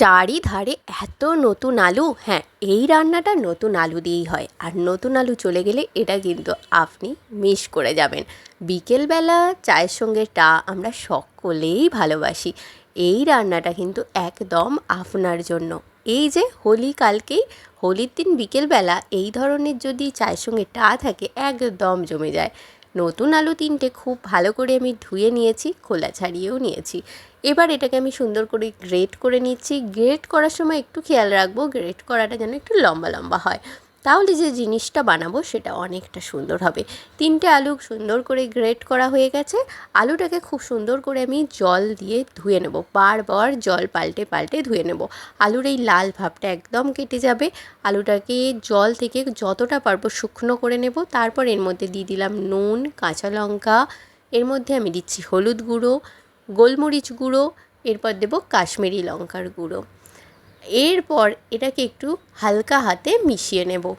চারিধারে এত নতুন আলু। হ্যাঁ এই রান্নাটা নতুন আলু দিয়েই হয়। আর নতুন আলু চলে গেলে এটা কিন্তু আপনি মিস করে যাবেন। বিকেলবেলা চায়ের সঙ্গে টা আমরা সকলেই ভালোবাসি। এই রান্নাটা কিন্তু একদম আপনার জন্য। এই যে হোলি কালকেই, হোলির দিন বিকেলবেলা এই ধরনের যদি চায়ের সঙ্গে টা থাকে, একদম জমে যায়। নতুন আলু তিনটে খুব ভালো করে আমি ধুয়ে নিয়েছি, খোলা ছাড়িয়েও নিয়েছি। এবার এটাকে আমি সুন্দর করে গ্রেট করে নিচ্ছি। গ্রেট করার সময় একটু খেয়াল রাখব গ্রেট করাটা যেন একটু লম্বা লম্বা হয়। তাহলে যে জিনিসটা বানাবো সেটা অনেকটা সুন্দর হবে। তিনটে আলু সুন্দর করে গ্রেট করা হয়ে গেছে। আলুটাকে খুব সুন্দর করে আমি জল দিয়ে ধুয়ে নেব। বারবার জল পাল্টে পাল্টে ধুয়ে নেব। আলুর এই লাল ভাবটা একদম কেটে যাবে। আলুটাকে জল থেকে যতটা পারব শুকনো করে নেব। তারপর এর মধ্যে দিয়ে দিলাম নুন, কাঁচা লঙ্কা, এর মধ্যে আমি দিচ্ছি হলুদ গুঁড়ো, গোলমরিচ গুঁড়ো, এরপর দেবো কাশ্মীরি লঙ্কার গুঁড়ো। এরপর এটাকে একটু হালকা হাতে মিশিয়ে নেব।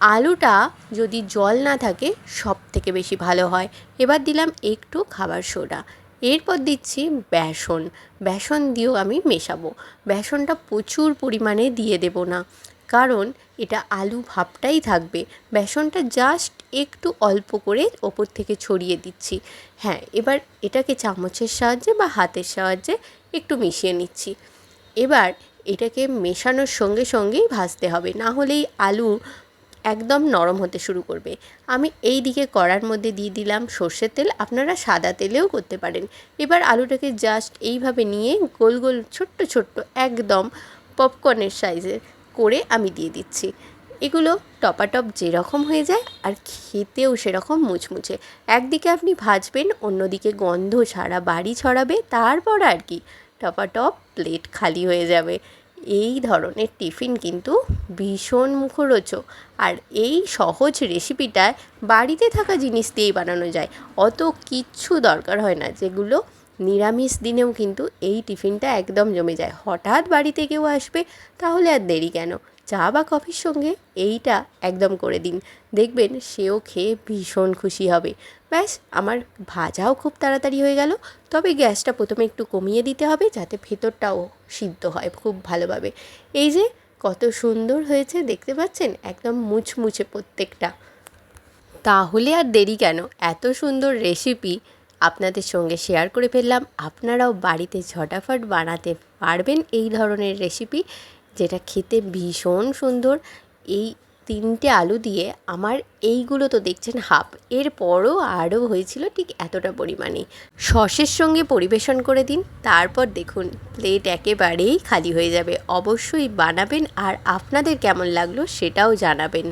আলুটা যদি জল না থাকে সব থেকে বেশি ভালো হয়। এবার দিলাম একটু খাবার সোডা। এরপর দিচ্ছি বেসন। বেসন দিয়েও আমি মেশাবো। বেসনটা প্রচুর পরিমাণে দিয়ে দেব না। কারণ এটা আলু ভাবটাই থাকবে। বেসনটা জাস্ট একটু অল্প করে ওপর থেকে ছড়িয়ে দিচ্ছি। হ্যাঁ এবার এটাকে চামচের সাহায্যে বা হাতের সাহায্যে একটু মিশিয়ে নিচ্ছি। এবার এটাকে মেশানোর সঙ্গে সঙ্গেই ভাজতে হবে। না হলেই আলু একদম নরম হতে শুরু করবে। আমি এই দিকে কড়ার মধ্যে দিয়ে দিলাম সর্ষের তেল। আপনারা সাদা তেলেও করতে পারেন। এবার আলুটাকে জাস্ট এইভাবে নিয়ে গোল গোল ছোট্ট ছোট্ট একদম পপকর্নের সাইজের করে আমি দিয়ে দিচ্ছি। এগুলো টপাটপ যেরকম হয়ে যায় আর খেতেও সেরকম মুচমুচে। একদিকে আপনি ভাজবেন, অন্যদিকে গন্ধ ছাড়া বাড়ি ছড়াবে, তারপর আর কি। টপাটপ প্লেট খালি হয়ে যাবে। এই ধরনের টিফিন কিন্তু ভীষণ মুখরোচক। আর এই সহজ রেসিপিটায় বাড়িতে থাকা জিনিস দিয়েই বানানো যায়। অত কিচ্ছু দরকার হয় না, যেগুলো নিরামিষ দিনেও কিন্তু এই টিফিনটা একদম জমে যায়। হঠাৎ বাড়িতে কেউ আসবে, তাহলে আর দেরি কেন? চা বা কফির সঙ্গে এইটা একদম করে দিন। দেখবেন সেও খেয়ে ভীষণ খুশি হবে। ব্যাস, আমার ভাজাও খুব তাড়াতাড়ি হয়ে গেল। তবে গ্যাসটা প্রথমে একটু কমিয়ে দিতে হবে যাতে ভেতরটাও সিদ্ধ হয় খুব ভালোভাবে। এই যে, কত সুন্দর হয়েছে দেখতে পাচ্ছেন? একদম মুচমুচে প্রত্যেকটা। তাহলে আর দেরি কেন? এত সুন্দর রেসিপি আপনাদের সঙ্গে শেয়ার করে ফেললাম। আপনারাও বাড়িতে ঝটাফট বানাতে পারবেন এই ধরনের রেসিপি যেটা খেতে ভীষণ সুন্দর। এই তিনটে আলু দিয়ে আমার এইগুলো তো দেখছেন হাফ। এরপরও আরও হয়েছিল ঠিক এতটা পরিমাণে। সসের সঙ্গে পরিবেশন করে দিন, তারপর দেখুন প্লেট একেবারেই খালি হয়ে যাবে। অবশ্যই বানাবেন আর আপনাদের কেমন লাগল সেটাও জানাবেন।